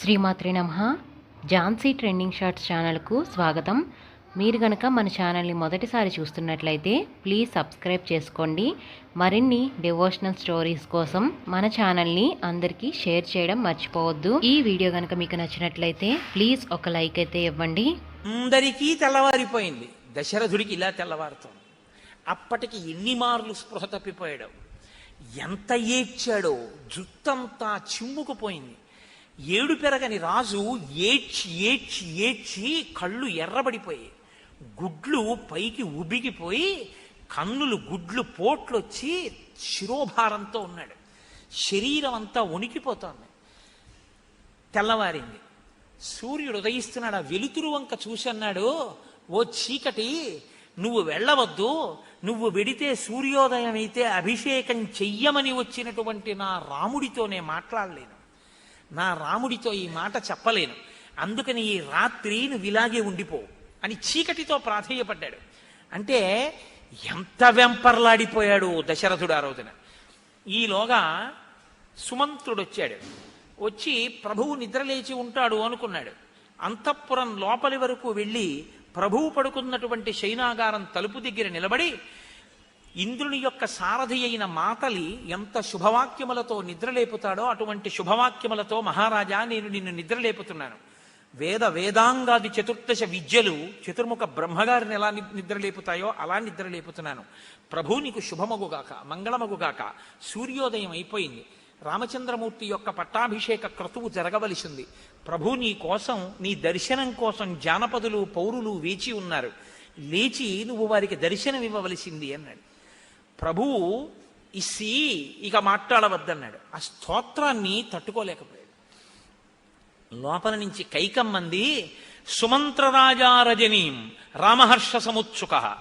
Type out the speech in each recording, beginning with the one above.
శ్రీమాత్రి నమ. Jhansi trending shorts ఛానల్కు స్వాగతం. మీరు గనక మన ఛానల్ని మొదటిసారి చూస్తున్నట్లయితే ప్లీజ్ సబ్స్క్రైబ్ చేసుకోండి. మరిన్ని డివోషనల్ స్టోరీస్ కోసం మన ఛానల్ని అందరికీ షేర్ చేయడం మర్చిపోవద్దు. ఈ వీడియో కనుక మీకు నచ్చినట్లయితే ప్లీజ్ ఒక లైక్ అయితే ఇవ్వండి. అందరికీ తెల్లవారిపోయింది. దశరథుడికి ఇలా తెల్లవారుతోంది అప్పటికి ఎన్ని మార్లు స్పృహ తప్పిపోయాడు. ఎంత ఏడ్చాడో జుత్తంతా చిమ్ముకుపోయింది. ఏడు పెరగని రాజు ఏడ్చి ఏడ్చి ఏడ్చి కళ్ళు ఎర్రబడిపోయాయి గుడ్లు పైకి ఉబిగిపోయి కన్నులు గుడ్లు పోట్లొచ్చి శిరోభారంతో ఉన్నాడు. శరీరం అంతా వణికిపోతోంది. తెల్లవారింది. సూర్యుడు ఉదయిస్తున్నాడు. ఆ వెలుతురు వంక చూసి అన్నాడు ఓ చీకటి నువ్వు వెళ్ళవద్దు. నువ్వు వెడితే సూర్యోదయం అయితే అభిషేకం చెయ్యమని వచ్చినటువంటి నా రాముడితో నేను మాట్లాడలేను. నా రాముడితో ఈ మాట చెప్పలేను. అందుకని ఈ రాత్రి నువ్వు ఇలాగే ఉండిపో అని చీకటితో ప్రాధేయపడ్డాడు. అంటే ఎంత వెంపర్లాడిపోయాడు దశరథుడు ఆ రోజున. ఈలోగా సుమంత్రుడు వచ్చాడు వచ్చి ప్రభువు నిద్రలేచి ఉంటాడు అనుకున్నాడు. అంతఃపురం లోపలి వరకు వెళ్ళి ప్రభువు పడుకున్నటువంటి శైనాగారం తలుపు దగ్గర నిలబడి ఇంద్రుని యొక్క సారథి అయిన మాతలి ఎంత శుభవాక్యములతో నిద్రలేపుతాడో అటువంటి శుభవాక్యములతో మహారాజా నేను నిన్ను నిద్రలేపుతున్నాను. వేద వేదాంగాది చతుర్దశ విద్యలు చతుర్ముఖ బ్రహ్మగారిని ఎలా నిద్రలేపుతాయో అలా నిద్రలేపుతున్నాను. ప్రభు నీకు శుభమగుగాక మంగళమగుగాక సూర్యోదయం అయిపోయింది. రామచంద్రమూర్తి యొక్క పట్టాభిషేక క్రతువు జరగవలసింది. ప్రభు నీ కోసం నీ దర్శనం కోసం జానపదులు పౌరులు వేచి ఉన్నారు. లేచి నువ్వు వారికి దర్శనం ఇవ్వవలసింది అన్నాడు. ప్రభువు ఇసి ఇక మాట్లాడవద్దన్నాడు. ఆ స్తోత్రాన్ని తట్టుకోలేకపోయాడు. లోపల నుంచి కైకమ్మంది సుమంత్రరాజారజనీం రామహర్ష సముత్సుక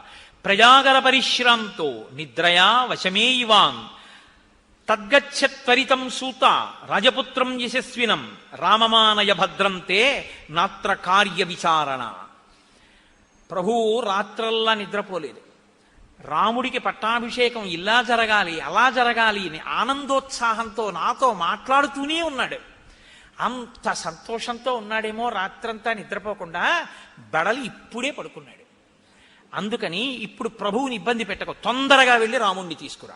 ప్రజాగర పరిశ్రాంతో నిద్రయా వశమే ఇవాన్ తద్గచ్చత్వరితం సూత రాజపుత్రం యశస్వినం రామమానయ భద్రం తే నాత్ర కార్య విచారణ ప్రభు రాత్రల్లా నిద్రపోలేదు. రాముడికి పట్టాభిషేకం ఇలా జరగాలి అలా జరగాలి అని ఆనందోత్సాహంతో నాతో మాట్లాడుతూనే ఉన్నాడు. అంత సంతోషంతో ఉన్నాడేమో రాత్రంతా నిద్రపోకుండా బడలి ఇప్పుడే పడుకున్నాడు. అందుకని ఇప్పుడు ప్రభువుని ఇబ్బంది పెట్టకు తొందరగా వెళ్ళి రాముణ్ణి తీసుకురా.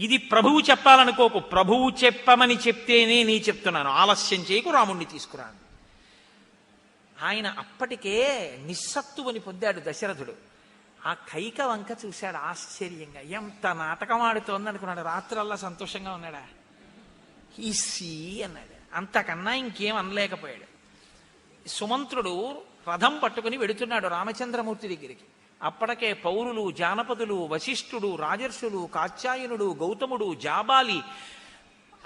ఇది ప్రభువు చెప్పాలనుకోకు ప్రభువు చెప్పమని చెప్తేనే నీ చెప్తున్నాను ఆలస్యం చేయకు రాముణ్ణి తీసుకురా ఆయన అప్పటికే నిస్సత్తువని పొందాడు దశరథుడు. ఆ కైక వంక చూశాడు ఆశ్చర్యంగా. ఎంత నాటకం ఆడుతోంది అనుకున్నాడు. రాత్రల్లా సంతోషంగా ఉన్నాడా? ఈసీ అన్నాడు. అంతకన్నా ఇంకేం అనలేకపోయాడు. సుమంత్రుడు రథం పట్టుకుని వెడుతున్నాడు రామచంద్రమూర్తి దగ్గరికి. అప్పటికే పౌరులు జానపదులు వశిష్ఠుడు రాజర్షులు కాత్యాయనుడు గౌతముడు జాబాలి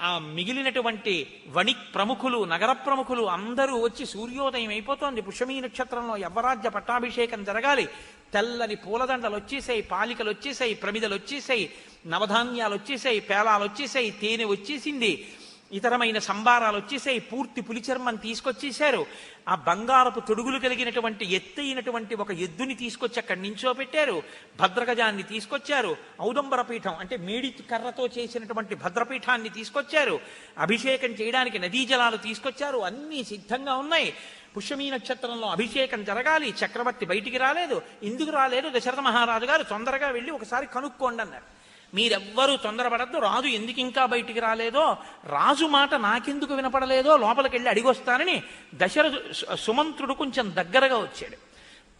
ఆ మిగిలినటువంటి వణిక్ ప్రముఖులు నగర ప్రముఖులు అందరూ వచ్చి సూర్యోదయం అయిపోతోంది. పుష్యమీ నక్షత్రంలో యవ్వరాజ్య పట్టాభిషేకం జరగాలి. తెల్లని పూలదండలు వచ్చేసాయి పాలికలు వచ్చేసాయి ప్రమిదలు వచ్చేసాయి నవధాన్యాలు వచ్చేసాయి పేలాలు వచ్చేసాయి తేనె వచ్చేసింది. ఇతరమైన సంబారాలు వచ్చేసాయి. పూర్తి పులిచర్మం తీసుకొచ్చేశారు. ఆ బంగారపు తొడుగులు కలిగినటువంటి ఎత్తైనటువంటి ఒక ఎద్దుని తీసుకొచ్చి అక్కడి నుంచో పెట్టారు. భద్రగజాన్ని తీసుకొచ్చారు. ఔదంబర పీఠం అంటే మేడి కర్రతో చేసినటువంటి భద్రపీఠాన్ని తీసుకొచ్చారు. అభిషేకం చేయడానికి నదీ జలాలు తీసుకొచ్చారు. అన్నీ సిద్ధంగా ఉన్నాయి. పుష్యమీ నక్షత్రంలో అభిషేకం జరగాలి. చక్రవర్తి బయటికి రాలేదు. ఎందుకు రాలేదు. దశరథ మహారాజు గారు తొందరగా వెళ్ళి ఒకసారి కనుక్కోండి అన్నారు. మీరెవ్వరూ తొందరపడద్దు. రాజు ఎందుకు ఇంకా బయటికి రాలేదో రాజు మాట నాకెందుకు వినపడలేదో లోపలికి వెళ్ళి అడిగొస్తానని దశరథు సుమంత్రుడు కొంచెం దగ్గరగా వచ్చాడు.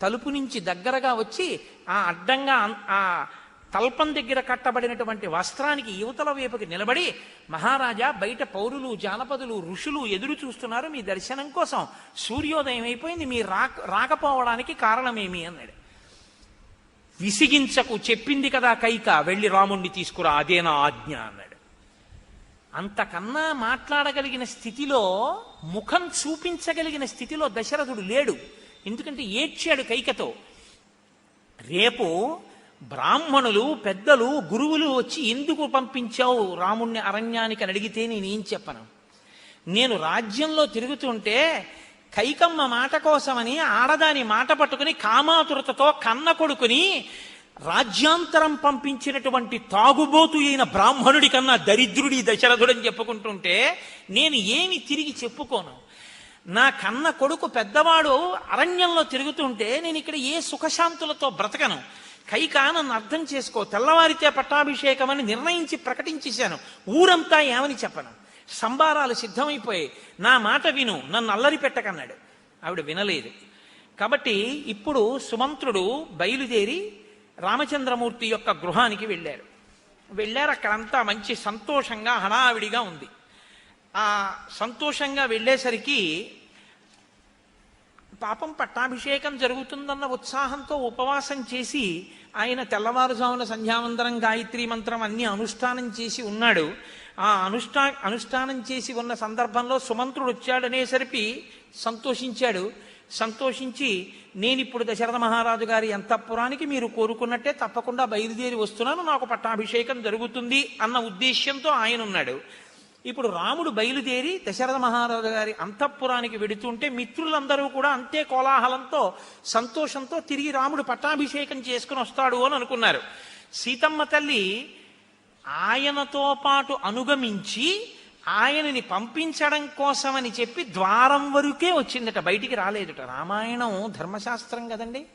తలుపు నుంచి దగ్గరగా వచ్చి ఆ అడ్డంగా ఆ తల్పం దగ్గర కట్టబడినటువంటి వస్త్రానికి యువతల వైపుకి నిలబడి మహారాజా బయట పౌరులు జానపదులు ఋషులు ఎదురు చూస్తున్నారు మీ దర్శనం కోసం. సూర్యోదయం అయిపోయింది. మీ రాక రాకపోవడానికి కారణమేమి? అన్నాడు. విసిగించకు చెప్పింది కదా కైక వెళ్ళి రాముణ్ణి తీసుకురా అదే నా ఆజ్ఞ అన్నాడు. అంతకన్నా మాట్లాడగలిగిన స్థితిలో ముఖం చూపించగలిగిన స్థితిలో దశరథుడు లేడు. ఎందుకంటే ఏడ్చాడు కైకతో. రేపు బ్రాహ్మణులు పెద్దలు గురువులు వచ్చి ఎందుకు పంపించావు రాముణ్ణి అరణ్యానికి అని అడిగితే నేనేం చెప్పను. నేను రాజ్యంలో తిరుగుతుంటే కైకమ్మ మాట కోసమని ఆడదాని మాట పట్టుకుని కామాతురతతో కన్న కొడుకుని రాజ్యాంతరం పంపించినటువంటి తాగుబోతు అయిన బ్రాహ్మణుడి కన్నా దరిద్రుడి దశరథుడని చెప్పుకుంటుంటే నేను ఏమి తిరిగి చెప్పుకోను. నా కన్న కొడుకు పెద్దవాడు అరణ్యంలో తిరుగుతుంటే నేను ఇక్కడ ఏ సుఖశాంతులతో బ్రతకను? కైక నన్ను అర్థం చేసుకో తెల్లవారితే పట్టాభిషేకం అని నిర్ణయించి ప్రకటించేశాను. ఊరంతా ఏమని చెప్పను? సంబారాలు సిద్ధమైపోయి నా మాట విను నన్ను అల్లరి పెట్టకన్నాడు. ఆవిడ వినలేదు. కాబట్టి ఇప్పుడు సుమంత్రుడు బయలుదేరి రామచంద్రమూర్తి యొక్క గృహానికి వెళ్ళారు. వెళ్ళారు అక్కడంతా మంచి సంతోషంగా హడావిడిగా ఉంది. ఆ సంతోషంగా వెళ్ళేసరికి పాపం పట్టాభిషేకం జరుగుతుందన్న ఉత్సాహంతో ఉపవాసం చేసి ఆయన తెల్లవారుజామున సంధ్యావందనం గాయత్రి మంత్రం అన్ని అనుష్ఠానం చేసి ఉన్నాడు. ఆ అనుష్ఠా అనుష్ఠానం చేసి ఉన్న సందర్భంలో సుమంత్రుడు వచ్చాడనేసరికి సంతోషించాడు. సంతోషించి నేను ఇప్పుడు దశరథ మహారాజు గారి అంతఃపురానికి మీరు కోరుకున్నట్టే తప్పకుండా బయలుదేరి వస్తున్నాను. నాకు పట్టాభిషేకం జరుగుతుంది అన్న ఉద్దేశ్యంతో ఆయన ఉన్నాడు ఇప్పుడు రాముడు బయలుదేరి దశరథ మహారాజు గారి అంతఃపురానికి వెడుతుంటే మిత్రులందరూ కూడా అంతే కోలాహలంతో సంతోషంతో తిరిగి రాముడు పట్టాభిషేకం చేసుకుని వస్తాడు అని అనుకున్నారు. సీతమ్మ తల్లి ఆయనతో పాటు అనుగమించి ఆయనని పంపించడం కోసమని చెప్పి ద్వారం వరకే వచ్చిందట. బయటికి రాలేదుట. రామాయణం ధర్మశాస్త్రం కదండి.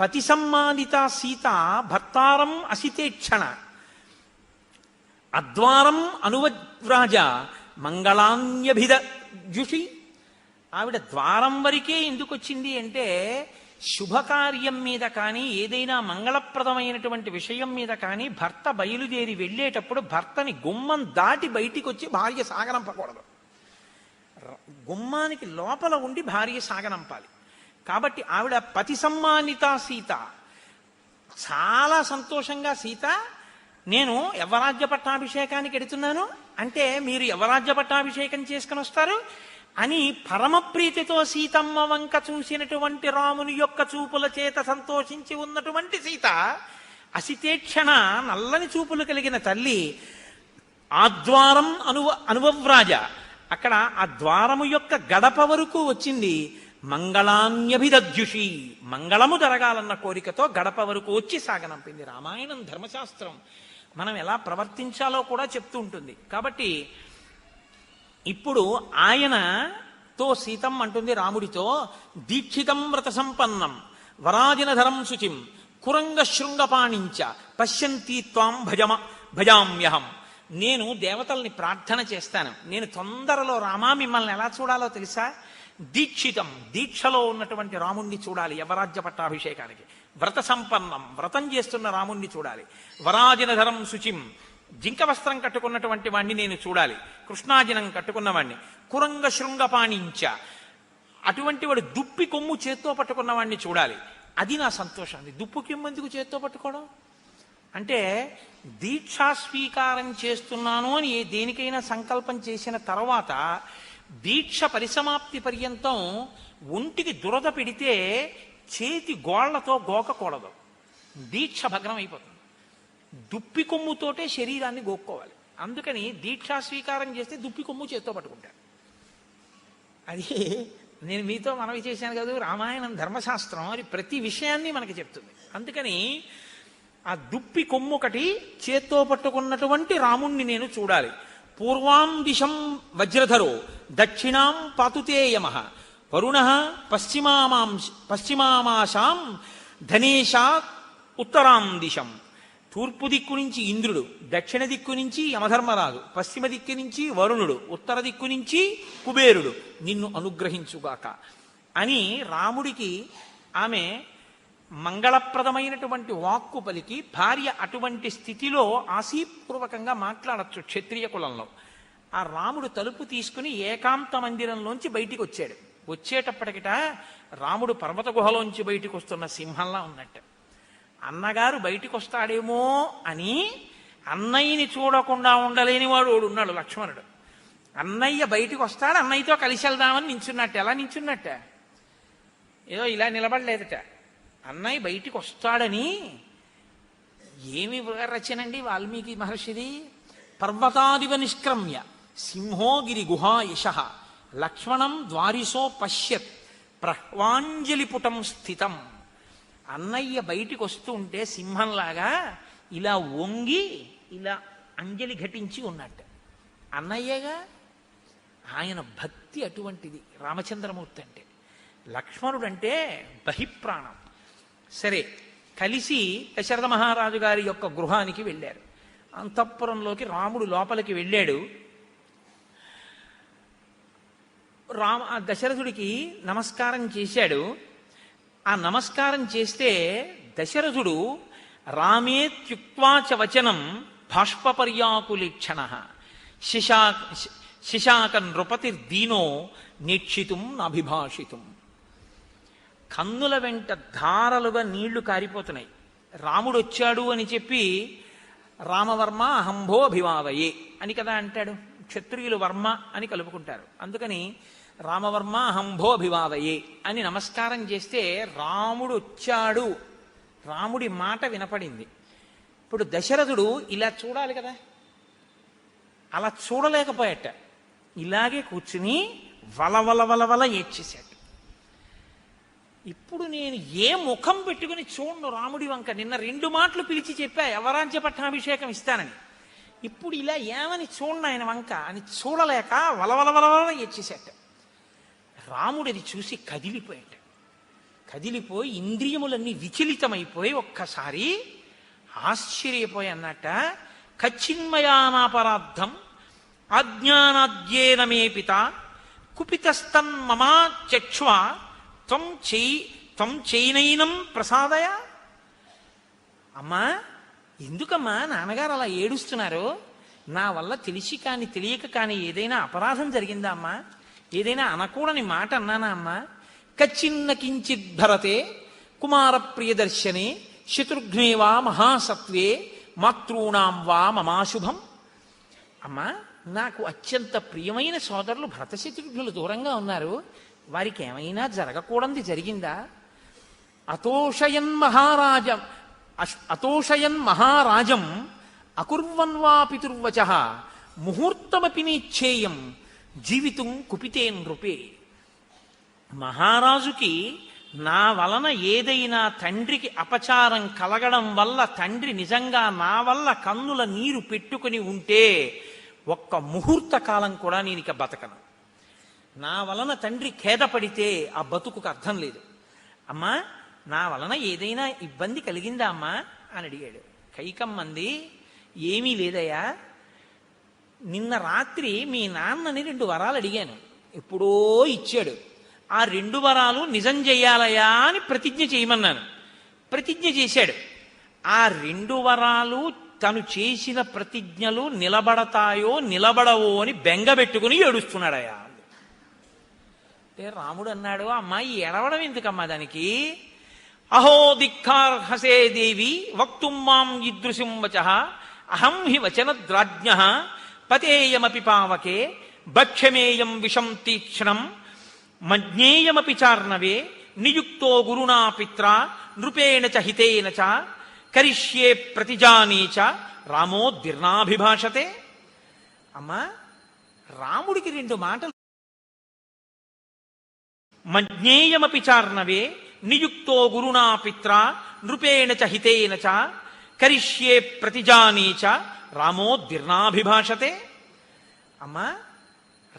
పతి సమ్మానిత సీత భర్తారం అసితేక్షణ. అద్వారం అనువవ్రాజ మంగళాన్యభిద జుషి. ఆవిడ ద్వారం వరకే ఎందుకు వచ్చింది అంటే శుభకార్యం మీద కానీ ఏదైనా మంగళప్రదమైనటువంటి విషయం మీద కానీ భర్త బయలుదేరి వెళ్ళేటప్పుడు భర్తని గుమ్మం దాటి బయటికి వచ్చి భార్య సాగనంపకూడదు. గుమ్మానికి లోపల ఉండి భార్య సాగనంపాలి. కాబట్టి ఆవిడ పతి సమ్మానిత సీత. చాలా సంతోషంగా సీత నేను యవరాజ్య పట్టాభిషేకానికి ఎడుతున్నాను. అంటే మీరు యవరాజ్య పట్టాభిషేకం చేసుకుని వస్తారు. అని పరమప్రీతితో సీతమ్మ వంక చూసినటువంటి రాముని యొక్క చూపుల చేత సంతోషించి ఉన్నటువంటి సీత అసితేక్షణ నల్లని చూపులు కలిగిన తల్లి ఆద్వారం అనువ అనువవ్రాజ. అక్కడ ఆ ద్వారము యొక్క గడప వరకు వచ్చింది. మంగళాన్యభిదద్యుషి మంగళము జరగాలన్న కోరికతో గడప వరకు వచ్చి సాగనంపింది. రామాయణం ధర్మశాస్త్రం. మనం ఎలా ప్రవర్తించాలో కూడా చెప్తూ ఉంటుంది. కాబట్టి ఇప్పుడు ఆయనతో సీతం అంటుంది రాముడితో దీక్షితం వ్రత సంపన్నం వరాజినధరం శుచిం కురంగ శృంగపాణించ పశ్యంతి త్వాం భజమ భజామ్యహం. నేను దేవతల్ని ప్రార్థన చేస్తాను. నేను తొందరలో రామా మిమ్మల్ని ఎలా చూడాలో తెలుసా? దీక్షితం దీక్షలో ఉన్నటువంటి రాముణ్ణి చూడాలి యవరాజ్య పట్టాభిషేకానికి. వ్రత సంపన్నం వ్రతం చేస్తున్న రాముణ్ణి చూడాలి. వరాజినధరం శుచిం జింక వస్త్రం కట్టుకున్నటువంటి వాణ్ణి నేను చూడాలి. కృష్ణాజనం కట్టుకున్నవాణ్ణి. కురంగ శృంగపాణించ. అటువంటి వాడు దుప్పి కొమ్ము చేత్తో పట్టుకున్నవాణ్ణి చూడాలి. అది నా సంతోషం. అది దుప్పు కొమ్ము ఎందుకు చేత్తో పట్టుకోవడం? అంటే దీక్షా స్వీకారం చేస్తున్నాను అని దేనికైనా సంకల్పం చేసిన తర్వాత దీక్ష పరిసమాప్తి పర్యంతం ఒంటికి దురద పెడితే చేతి గోళ్ళతో గోకకూడదు. దీక్ష భగ్నం అయిపోతుంది. దుప్పి కొమ్ముతోటే శరీరాన్ని గోక్కోవాలి. అందుకని దీక్షా స్వీకారం చేస్తే దుప్పి కొమ్ము చేత్తో పట్టుకుంటారు అది నేను మీతో మనవి చేశాను కదా రామాయణం ధర్మశాస్త్రం అది ప్రతి విషయాన్ని మనకి చెప్తుంది. అందుకని ఆ దుప్పి కొమ్ము ఒకటి చేత్తో పట్టుకున్నటువంటి రాముణ్ణి నేను చూడాలి. పూర్వాం దిశం వజ్రధరో దక్షిణాం పాతుతే యమ వరుణ పశ్చిమామాం పశ్చిమామాశాం ధనేశా ఉత్తరాం దిశం. తూర్పు దిక్కు నుంచి ఇంద్రుడు దక్షిణ దిక్కు నుంచి యమధర్మరాజు పశ్చిమ దిక్కు నుంచి వరుణుడు ఉత్తర దిక్కు నుంచి కుబేరుడు నిన్ను అనుగ్రహించుగాక అని రాముడికి ఆమె మంగళప్రదమైనటువంటి వాక్కు పలికి భార్య అటువంటి స్థితిలో ఆశీపూర్వకంగా మాట్లాడచ్చు క్షత్రియ కులంలో. ఆ రాముడు తలుపు తీసుకుని ఏకాంత మందిరంలోంచి బయటికి వచ్చాడు. వచ్చేటప్పటికిట రాముడు పర్వత గుహలోంచి బయటికి వస్తున్న సింహంలా ఉన్నట్టు. అన్నగారు బయటికి వస్తాడేమో అని అన్నయ్యని చూడకుండా ఉండలేని వాడు వాడు ఉన్నాడు లక్ష్మణుడు. అన్నయ్య బయటికి వస్తాడు అన్నయ్యతో కలిసి వెళ్దామని నించున్నట్ట. ఎలా నించున్నట్ట? ఏదో ఇలా నిలబడలేదట. అన్నయ్య బయటికి వస్తాడని ఏమి రచనండి వాల్మీకి మహర్షిది? పర్వతాదివ నిష్క్రమ్య సింహోగిరి గుహా యశ లక్ష్మణం ద్వారిసో పశ్యత్ ప్రహ్వాంజలిపుటం స్థితం. అన్నయ్య బయటికి వస్తూ ఉంటే సింహంలాగా ఇలా వంగి ఇలా అంజలి ఘటించి ఉన్నట్ట. అన్నయ్యగా ఆయన భక్తి అటువంటిది రామచంద్రమూర్తి అంటే. లక్ష్మణుడు అంటే బహిప్రాణం. సరే కలిసి దశరథ మహారాజు గారి యొక్క గృహానికి వెళ్ళారు. అంతఃపురంలోకి రాముడు లోపలికి వెళ్ళాడు. రామ ఆ దశరథుడికి నమస్కారం చేశాడు. ఆ నమస్కారం చేస్తే దశరథుడు రామేత్యుక్వాచ వచనం బాష్పర్యాకులీక్షణ శిశా శిశాక నృపతిర్దీనో నిక్షితుం నభిభాషితుం. కన్నుల వెంట ధారలుగా నీళ్ళు కారిపోతున్నాయి. రాముడు వచ్చాడు అని చెప్పి రామవర్మ అహంభో అభివావయే అని కదా అంటాడు. క్షత్రియులు వర్మ అని కలుపుకుంటారు. అందుకని రామవర్మ అహంభో అని నమస్కారం చేస్తే రాముడు వచ్చాడు రాముడి మాట వినపడింది. ఇప్పుడు దశరథుడు ఇలా చూడాలి కదా. అలా చూడలేకపోయాట. ఇలాగే కూర్చుని వలవల వలవల ఏడ్చేశాడు. ఇప్పుడు నేను ఏ ముఖం పెట్టుకుని చూడను రాముడి వంక. నిన్న రెండు మాటలు పిలిచి చెప్పా ఎవరాజ్య పట్టాభిషేకం ఇస్తానని. ఇప్పుడు ఇలా ఏమని చూడను ఆయన వంక అని చూడలేక వలవల వలవల ఏడ్చేశాట. రాముడిది చూసి కదిలిపోయాడు. కదిలిపోయి ఇంద్రియములన్నీ విచలితమైపోయి ఒక్కసారి ఆశ్చర్యపోయి అన్నట్ట కచ్చిన్మయానాపరాధం ఆజ్ఞానాద్యేనమే పిత కుపితస్తం మమా చక్ష్వ త్వం చేయి త్వం చైనైనం ప్రసాదయ. అమ్మా ఎందుకమ్మా నాన్నగారు అలా ఏడుస్తున్నారు? నా వల్ల తెలిసి కానీ తెలియక కానీ ఏదైనా అపరాధం జరిగిందా అమ్మా? ఏదైనా అనకూడని మాట అన్నానా అమ్మా? కచ్చిన్న కించిత్ భరతే కుమార ప్రియదర్శనే శత్రుఘ్నే వా మహాసత్వే మాతృణాం వా మమాశుభం. అమ్మా నాకు అత్యంత ప్రియమైన సోదరులు భరతశత్రుఘ్నులు దూరంగా ఉన్నారు. వారికి ఏమైనా జరగకూడంది జరిగిందా? అతోషయన్ మహారాజం అతోషయన్ మహారాజం అకుర్వన్వా పితుర్వచ ముహూర్తమపి నిచ్చేయం జీవితం కుపితే నృపే మహారాజుకి నా వలన ఏదైనా తండ్రికి అపచారం కలగడం వల్ల తండ్రి నిజంగా నా వల్ల కన్నుల నీరు పెట్టుకుని ఉంటే ఒక్క ముహూర్త కాలం కూడా నేను ఇక బతకను. నా వలన తండ్రి ఖేదపడితే ఆ బతుకుకు అర్థం లేదు. అమ్మా నా వలన ఏదైనా ఇబ్బంది కలిగిందా అమ్మా? అని అడిగాడు. కైకమ్మంది ఏమీ లేదయ్యా. నిన్న రాత్రి మీ నాన్నని రెండు వరాలు అడిగాను. ఎప్పుడో ఇచ్చాడు. ఆ రెండు వరాలు నిజం చెయ్యాలయా అని ప్రతిజ్ఞ చేయమన్నాను. ప్రతిజ్ఞ చేశాడు. ఆ రెండు వరాలు తను చేసిన ప్రతిజ్ఞలు నిలబడతాయో నిలబడవో అని బెంగబెట్టుకుని ఏడుస్తున్నాడయా. అంటే రాముడు అన్నాడు అమ్మాయి ఎడవడం ఎందుకమ్మా దానికి? అహో దిక్కార్హసే దేవి వక్తుం మాం ఈదృశం వచ అహం హి వచనద్రాజ్ఞ పతేయమపి పావకే భక్ష్యమేయం విషం తీక్ష్ణం మజ్ఞేయమపి చార్ణవే నియుక్తో గురుణా పిత్ర నృపేణ చ హితేన చ కరిష్యే ప్రతిజానీ చ రామో దీర్ణాభిభాషతే అమ్మా రాముడికి రెండు మాటలు. మజ్ఞేయమపి చార్ణవే నియుక్తో గురుణా పిత్ర నృపేణ చ హితేన చ కరిష్యే ప్రతిజానీ చ రామో దీర్ణాభిభాషతే అమ్మా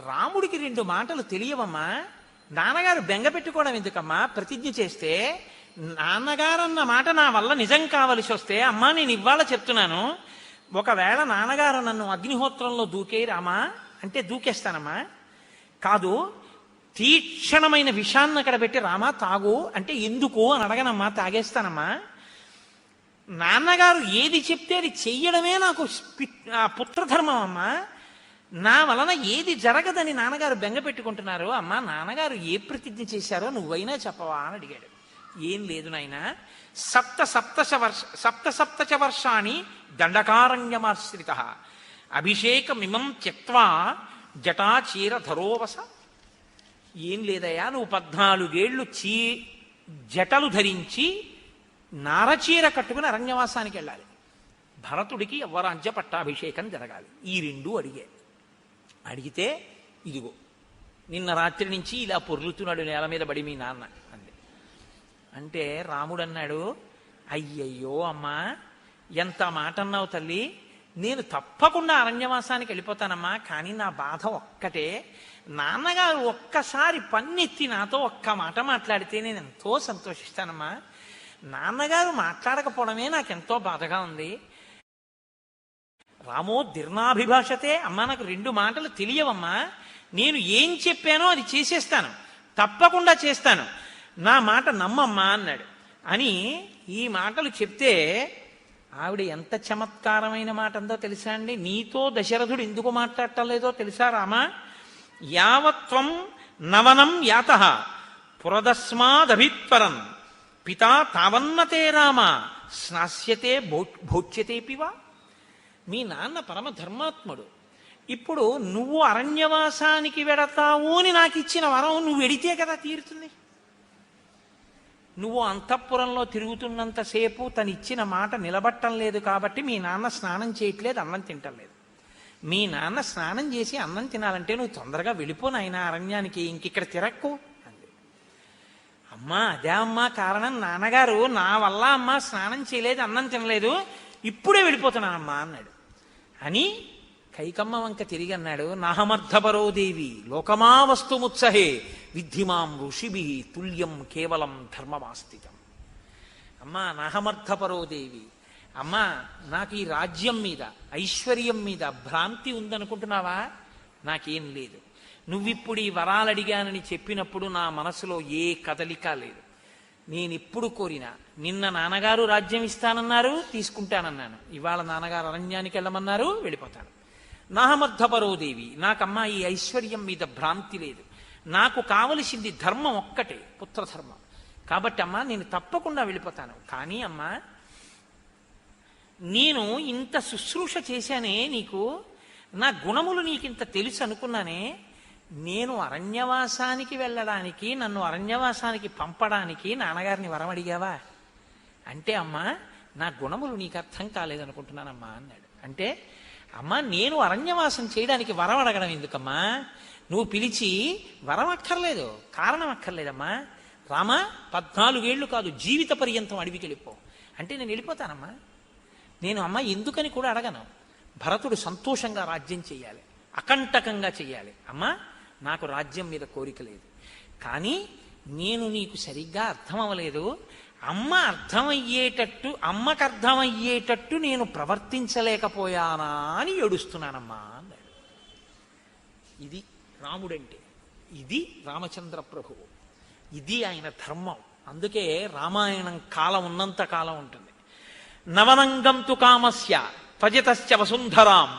రాముడికి రెండు మాటలు తెలియవమ్మా. నాన్నగారు బెంగ పెట్టుకోవడం ఎందుకమ్మా? ప్రతిజ్ఞ చేస్తే నాన్నగారన్న మాట నా వల్ల నిజం కావలసి వస్తే అమ్మా నేను ఇవాళ చెప్తున్నాను. ఒకవేళ నాన్నగారు నన్ను అగ్నిహోత్రంలో దూకే రామా? అంటే దూకేస్తానమ్మా. కాదు తీక్షణమైన విషాన్ని అక్కడ పెట్టి రామా తాగు. అంటే ఎందుకు అని అడగనమ్మా తాగేస్తానమ్మా. నాన్నగారు ఏది చెప్తే అది చెయ్యడమే నాకు పుత్రధర్మం అమ్మా. నా వలన ఏది జరగదని నాన్నగారు బెంగ పెట్టుకుంటున్నారు అమ్మా నాన్నగారు ఏ ప్రతిజ్ఞ చేశారో నువ్వైనా చెప్పవా అని అడిగాడు. ఏం లేదు నాయన. సప్త సప్తశ వర్ష సప్త సప్తచ వర్షాన్ని దండకారణ్యమాశ్రిత. అభిషేకమిమం త్యక్వా జటాచీర ధరోవస. ఏం లేదయ్యా నువ్వు పద్నాలుగేళ్ళు చీ జటలు ధరించి నారచీర కట్టుకుని అరణ్యవాసానికి వెళ్ళాలి. భరతుడికి యవరాజ్య పట్టాభిషేకం జరగాలి. ఈ రెండు అడిగే అడిగితే ఇదిగో నిన్న రాత్రి నుంచి ఇలా పొర్లుతున్నాడు నేల మీద పడి మీ నాన్న అంది. అంటే రాముడు అన్నాడు అయ్యయ్యో అమ్మా ఎంత మాట అన్నావు తల్లి? నేను తప్పకుండా అరణ్యవాసానికి వెళ్ళిపోతానమ్మా కానీ నా బాధ ఒక్కటే. నాన్నగారు ఒక్కసారి పన్నెత్తి నాతో ఒక్క మాట మాట్లాడితే నేను ఎంతో సంతోషిస్తానమ్మా. నాన్నగారు మాట్లాడకపోవడమే నాకెంతో బాధగా ఉంది. రామో దీర్ణాభిభాషతే అమ్మా నాకు రెండు మాటలు తెలియవమ్మా. నేను ఏం చెప్పానో అది చేసేస్తాను. తప్పకుండా చేస్తాను. నా మాట నమ్మమ్మా అన్నాడు. అని ఈ మాటలు చెప్తే ఆవిడ ఎంత చమత్కారమైన మాట అందో తెలుసా అండి? నీతో దశరథుడు ఎందుకు మాట్లాడటం తెలుసా రామా? యావత్వం నవనం యాత పురదస్మాదభిత్వరం పితా తావన్నతే రామ. స్నాస్యతే భో భోచ్యతే పివా మీ నాన్న పరమ ధర్మాత్ముడు ఇప్పుడు నువ్వు అరణ్యవాసానికి వెడతావు అని నాకు ఇచ్చిన వరం నువ్వు వెడితే కదా తీరుతుంది. నువ్వు అంతఃపురంలో తిరుగుతున్నంతసేపు తను ఇచ్చిన మాట నిలబట్టం లేదు కాబట్టి మీ నాన్న స్నానం చేయట్లేదు అన్నం తింటలేదు. మీ నాన్న స్నానం చేసి అన్నం తినాలంటే నువ్వు తొందరగా వెళ్ళిపో నాయన అరణ్యానికి ఇంకిక్కడ తిరక్కు. అమ్మా అదే అమ్మా కారణం. నాన్నగారు నా వల్ల అమ్మ స్నానం చేయలేదు అన్నం తినలేదు. ఇప్పుడే వెళ్ళిపోతున్నానమ్మా అన్నాడు. అని కైకమ్మ వంక తిరిగి అన్నాడు నాహమర్థపరో దేవి లోకమా వస్తుముత్సహే విద్ధిమాం ఋషిభి తుల్యం కేవలం ధర్మమాస్థితం అమ్మా నాహమర్థపరో దేవి అమ్మా నాకు ఈ రాజ్యం మీద ఐశ్వర్యం మీద భ్రాంతి ఉందనుకుంటున్నావా? నాకేం లేదు. నువ్విప్పుడు ఈ వరాలు అడిగానని చెప్పినప్పుడు నా మనసులో ఏ కదలిక లేదు. నేనిప్పుడు కోరినా నిన్న నాన్నగారు రాజ్యం ఇస్తానన్నారు తీసుకుంటానన్నాను. ఇవాళ నాన్నగారు అరణ్యానికి వెళ్ళమన్నారు వెళ్ళిపోతాను. నాహమర్థపరోదేవి నాకమ్మా ఈ ఐశ్వర్యం మీద భ్రాంతి లేదు. నాకు కావలసింది ధర్మం ఒక్కటే పుత్రధర్మం. కాబట్టి అమ్మా నేను తప్పకుండా వెళ్ళిపోతాను. కానీ అమ్మా నేను ఇంత శుశ్రూష చేశానే నీకు నా గుణములు నీకింత తెలుసు అనుకున్నానే నేను అరణ్యవాసానికి వెళ్ళడానికి నన్ను అరణ్యవాసానికి పంపడానికి నాన్నగారిని వరం అడిగావా? అంటే అమ్మా నా గుణములు నీకు అర్థం కాలేదనుకుంటున్నానమ్మా అన్నాడు. అంటే అమ్మా నేను అరణ్యవాసం చేయడానికి వరం అడగడం ఎందుకమ్మా? నువ్వు పిలిచి వరం అక్కర్లేదు కారణం అక్కర్లేదమ్మా. రామ పద్నాలుగేళ్ళు కాదు జీవిత పర్యంతం అడవికి వెళ్ళిపో. అంటే నేను వెళ్ళిపోతానమ్మా. నేను అమ్మ ఎందుకని కూడా అడగను. భరతుడు సంతోషంగా రాజ్యం చేయాలి అకంటకంగా చేయాలి. అమ్మా నాకు రాజ్యం మీద కోరిక లేదు. కానీ నేను నీకు సరిగ్గా అర్థం అవ్వలేదు అమ్మ అర్థమయ్యేటట్టు అమ్మకు అర్థమయ్యేటట్టు నేను ప్రవర్తించలేకపోయానా అని ఏడుస్తున్నానమ్మా అన్నాడు ఇది రాముడంటే ఇది రామచంద్ర ప్రభువు ఇది ఆయన ధర్మం. అందుకే రామాయణం కాలం ఉన్నంత కాలం ఉంటుంది. నవనంగం తు కామస్య త్వజితశ్చ వసుంధరాం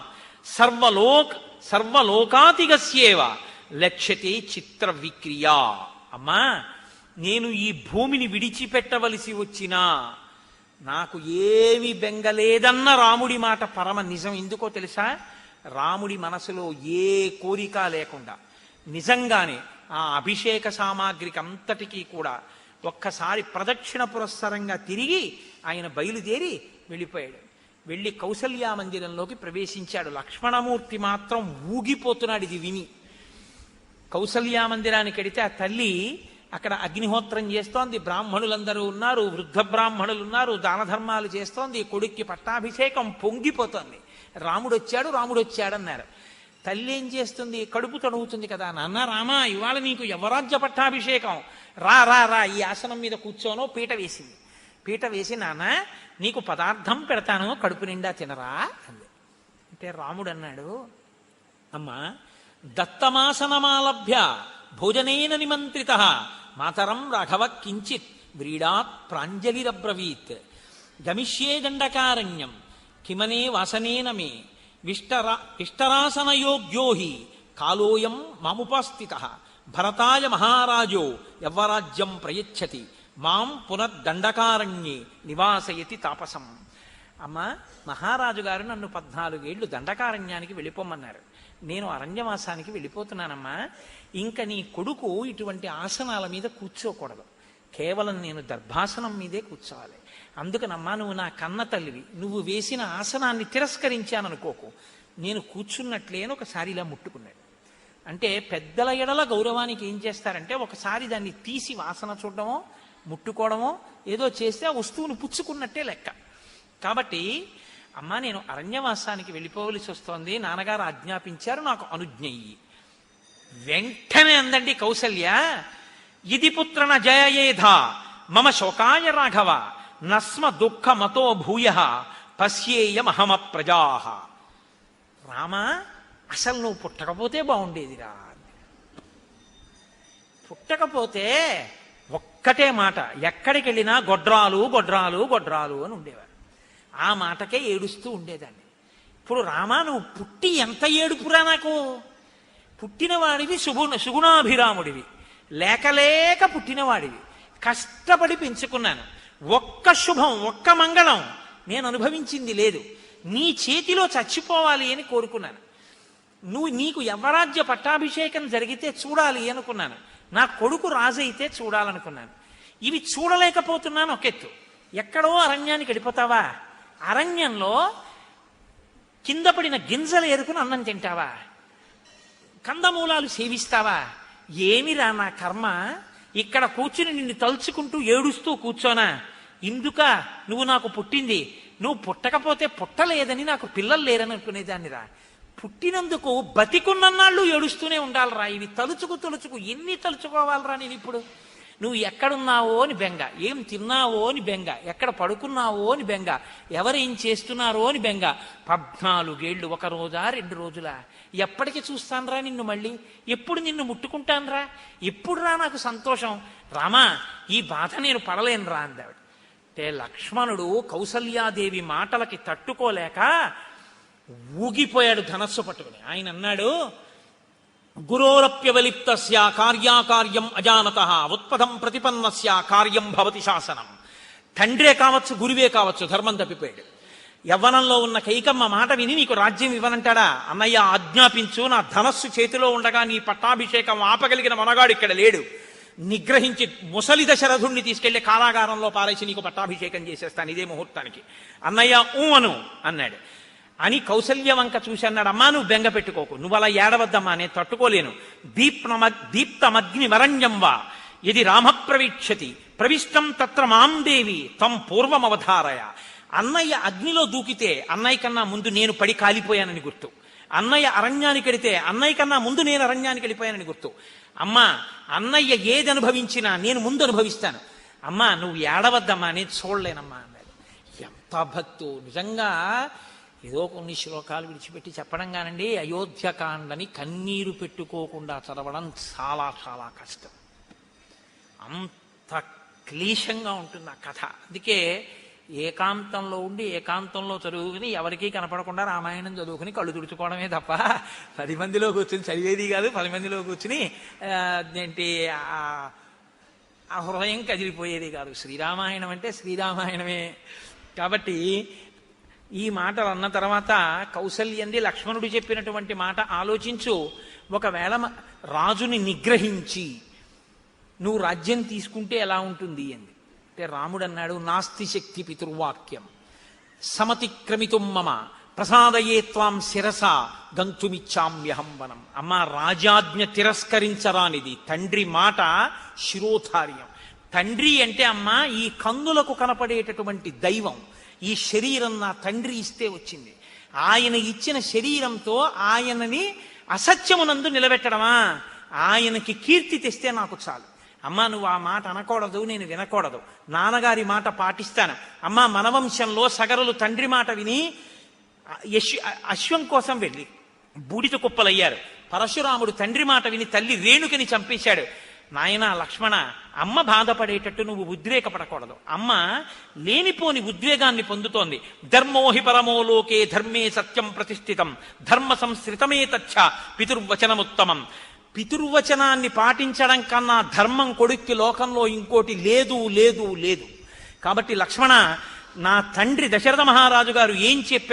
సర్వలోక్ సర్వలోకాతిగస్యేవ లక్ష్యతే చిత్ర విక్రియా అమ్మా నేను ఈ భూమిని విడిచిపెట్టవలసి వచ్చినా నాకు ఏమి బెంగలేదన్న రాముడి మాట పరమ నిజం ఎందుకో తెలుసా? రాముడి మనసులో ఏ కోరిక లేకుండా. నిజంగానే ఆ అభిషేక సామాగ్రికి అంతటికీ కూడా ఒక్కసారి ప్రదక్షిణ పురస్సరంగా తిరిగి ఆయన బయలుదేరి వెళ్ళిపోయాడు. వెళ్ళి కౌసల్యా మందిరంలోకి ప్రవేశించాడు. లక్ష్మణమూర్తి మాత్రం ఊగిపోతున్నాడు ఇది విని. కౌసల్యా మందిరానికి వెడితే ఆ తల్లి అక్కడ అగ్నిహోత్రం చేస్తోంది. బ్రాహ్మణులందరూ ఉన్నారు వృద్ధ బ్రాహ్మణులు ఉన్నారు దాన ధర్మాలు చేస్తోంది. కొడుక్కి పట్టాభిషేకం పొంగిపోతోంది. రాముడు వచ్చాడు రాముడు వచ్చాడన్నారు తల్లి ఏం చేస్తుంది? కడుపు తడుగుతుంది కదా. నాన్న రామా ఇవాళ నీకు యవరాజ్య పట్టాభిషేకం. రా రా రా ఈ ఆసనం మీద కూర్చోనో పీట వేసింది. పీట వేసి నాన్న నీకు పదార్థం పెడతాను కడుపు నిండా తినరా అంది. అంటే రాముడు అన్నాడు అమ్మా దత్తమాసనమాలభ్య భోజనేన నిమంత్రిత. మాతరం రాఘవ కించిత్ వ్రీడాత్ ప్రాంజలిరబ్రవీత్. గమిష్యే దండకారణ్యం కిమనే వాసనేన మే విష్టరా విష్టరాసనయోగ్యో హి కాలోయం మాముపాస్థిత. భరతాయ మహారాజో యవ్వరాజ్యం ప్రయచ్చతి మాం పునర్దండకారణ్యే నివాసయతి తాపసం. అమ్మ మహారాజు గారు నన్ను పద్నాలుగేళ్ళు దండకారణ్యానికి వెళ్ళిపోమన్నారు నేను అరణ్యవాసానికి వెళ్ళిపోతున్నానమ్మా. ఇంకా నీ కొడుకు ఇటువంటి ఆసనాల మీద కూర్చోకూడదు. కేవలం నేను దర్భాసనం మీదే కూర్చోవాలి. అందుకనమ్మా నువ్వు నా కన్న తల్లివి. నువ్వు వేసిన ఆసనాన్ని తిరస్కరించాననుకోకు. నేను కూర్చున్నట్లే అని ఒకసారి ఇలా ముట్టుకున్నాడు. అంటే పెద్దల ఎడల గౌరవానికి ఏం చేస్తారంటే ఒకసారి దాన్ని తీసి వాసన చూడడమో ముట్టుకోవడమో ఏదో చేస్తే ఆ వస్తువును పుచ్చుకున్నట్టే లెక్క. కాబట్టి అమ్మా నేను అరణ్యవాసానికి వెళ్ళిపోవలసి వస్తోంది. నాన్నగారు ఆజ్ఞాపించారు నాకు అనుజ్ఞయి వెంటనే అందండి కౌసల్య ఇది పుత్రన జయయేధ మమ శోకాయ రాఘవ నస్మ దుఃఖ మతో భూయ పశ్యేయమహమ ప్రజా. రామా అసలు నువ్వు పుట్టకపోతే బాగుండేదిరా. పుట్టకపోతే ఒక్కటే మాట ఎక్కడికి వెళ్ళినా గొడ్రాలు గొడ్రాలు గొడ్రాలు అని ఉండేవారు. ఆ మాటకే ఏడుస్తూ ఉండేదాన్ని. ఇప్పుడు రామా నువ్వు పుట్టి ఎంత ఏడుపురా నాకు? పుట్టినవాడివి సుగుణ సుగుణాభిరాముడివి లేకలేక పుట్టినవాడివి. కష్టపడి పెంచుకున్నాను. ఒక్క శుభం ఒక్క మంగళం నేను అనుభవించింది లేదు. నీ చేతిలో చచ్చిపోవాలి అని కోరుకున్నాను. నువ్వు నీకు యవరాజ్య పట్టాభిషేకం జరిగితే చూడాలి అనుకున్నాను. నా కొడుకు రాజు అయితే చూడాలనుకున్నాను. ఇవి చూడలేకపోతున్నాను ఒకెత్తు. ఎక్కడో అరణ్యానికి వెళ్ళిపోతావా? అరణ్యంలో కింద పడిన గింజలు ఏరుకుని అన్నం తింటావా? కందమూలాలు సేవిస్తావా? ఏమిరా నా కర్మ? ఇక్కడ కూర్చుని నిన్ను తలుచుకుంటూ ఏడుస్తూ కూర్చోనా? ఇందుక నువ్వు నాకు పుట్టింది. నువ్వు పుట్టకపోతే పుట్టలేదని నాకు పిల్లలు లేరని అనుకునేదాన్నిరా పుట్టినందుకు బతికున్నన్నాళ్ళు ఏడుస్తూనే ఉండాలిరా. ఇవి తలుచుకు తలుచుకు ఎన్ని తలుచుకోవాలిరా నేను ఇప్పుడు? నువ్వు ఎక్కడున్నావో అని బెంగ. ఏం తిన్నావో అని బెంగ. ఎక్కడ పడుకున్నావో అని బెంగ. ఎవరేం చేస్తున్నారో అని బెంగ. పద్నాలుగేళ్ళు ఒక రోజా రెండు రోజులా? ఎప్పటికి చూస్తానురా నిన్ను మళ్ళీ? ఎప్పుడు నిన్ను ముట్టుకుంటానురా? ఎప్పుడురా నాకు సంతోషం? రామా ఈ బాధ నేను పడలేనురా అందావిడ. అంటే లక్ష్మణుడు కౌసల్యాదేవి మాటలకి తట్టుకోలేక ఊగిపోయాడు ధనస్సు పట్టుకుని. ఆయన అన్నాడు గురోరప్యవలిప్త కార్యాకార్యం అజానత ఉత్పదం ప్రతిపన్నస్య కార్యం భవతి శాసనం తండ్రే కావచ్చు గురువే కావచ్చు ధర్మం తప్పిపోయాడు. యవ్వనంలో ఉన్న కైకమ్మ మాట విని నీకు రాజ్యం ఇవ్వనంటాడా? అన్నయ్య ఆజ్ఞాపించు నా ధనస్సు చేతిలో ఉండగా నీ పట్టాభిషేకం ఆపగలిగిన మనగాడు ఇక్కడ లేడు. నిగ్రహించి ముసలి దశరథుణ్ణి తీసుకెళ్ళి కారాగారంలో పారేసి నీకు పట్టాభిషేకం చేసేస్తాను ఇదే ముహూర్తానికి. అన్నయ్య ఊ అను అన్నాడు. అని కౌసల్య వంక చూసి అన్నాడు అమ్మా నువ్వు బెంగ పెట్టుకోకు. నువ్వు అలా ఏడవద్దమ్మా నేను తట్టుకోలేను. దీప్నమ దీప్తమగ్ని వరణ్యం వా. ఇది రామ ప్రవీక్షతి ప్రవిష్టం తత్ర మాం దేవి. తం పూర్వమవధారయ. అన్నయ్య అగ్నిలో దూకితే అన్నయ్య కన్నా ముందు నేను పడి కాలిపోయానని గుర్తు. అన్నయ్య అరణ్యానికి వెడితే అన్నయ్య కన్నా ముందు నేను అరణ్యానికి వెళ్ళిపోయానని గుర్తు. అమ్మా అన్నయ్య ఏది అనుభవించినా నేను ముందు అనుభవిస్తాను అమ్మా నువ్వు ఏడవద్దమ్మా నేను చూడలేనమ్మా అన్నాడు. ఎంత భక్తు. నిజంగా ఏదో కొన్ని శ్లోకాలు విడిచిపెట్టి చెప్పడం కానండి. అయోధ్యకాండని కన్నీరు పెట్టుకోకుండా చదవడం చాలా చాలా కష్టం. అంత క్లీశంగా ఉంటుంది ఆ కథ. అందుకే ఏకాంతంలో ఉండి ఏకాంతంలో చదువుకుని ఎవరికీ కనపడకుండా రామాయణం చదువుకుని కళ్ళు తుడుచుకోవడమే తప్ప పది మందిలో కూర్చుని చదివేది కాదు. పది మందిలో కూర్చుని ఏంటి ఆ హృదయం కదిలిపోయేది కాదు. శ్రీరామాయణం అంటే శ్రీరామాయణమే. కాబట్టి ఈ మాటలు అన్న తర్వాత కౌసల్యంది లక్ష్మణుడు చెప్పినటువంటి మాట ఆలోచించు. ఒకవేళ రాజుని నిగ్రహించి నువ్వు రాజ్యం తీసుకుంటే ఎలా ఉంటుంది? అంది. అంటే రాముడు అన్నాడు నాస్తి శక్తి పితుర్వాక్యం సమతిక్రమితుం మమ. ప్రసాదయే త్వాం శిరస. గంతుమిచ్చామ్యహం వనం. అమ్మ రాజాజ్ఞ తిరస్కరించరానిది. తండ్రి మాట శిరోధార్యం. తండ్రి అంటే అమ్మ ఈ కన్నులకు కనపడేటటువంటి దైవం. ఈ శరీరం నా తండ్రి ఇస్తే వచ్చింది. ఆయన ఇచ్చిన శరీరంతో ఆయనని అసత్యమునందు నిలబెట్టడమా? ఆయనకి కీర్తి తెస్తే నాకు చాలు. అమ్మా నువ్వు ఆ మాట అనకూడదు నేను వినకూడదు. నాన్నగారి మాట పాటిస్తాను. అమ్మా మన వంశంలో సగరులు తండ్రి మాట విని అశ్వం కోసం వెళ్ళి బూడిద కుప్పలయ్యారు. పరశురాముడు తండ్రి మాట విని తల్లి రేణుకని చంపేశాడు. నాయన లక్ష్మణ అమ్మ బాధపడేటట్టు నువ్వు ఉద్రేకపడకూడదు. అమ్మ లేనిపోని ఉద్వేగాన్ని పొందుతోంది. ధర్మోహి పరమో లోకే ధర్మే సత్యం ప్రతిష్ఠితం. ధర్మ సంస్కృతమే తచ్చ పితుర్వచనముత్తమం పితుర్వచనాన్ని పాటించడం కన్నా ధర్మం కొడుక్కి లోకంలో ఇంకోటి లేదు లేదు లేదు. కాబట్టి లక్ష్మణ నా తండ్రి దశరథ మహారాజు గారు ఏం చెప్పారు?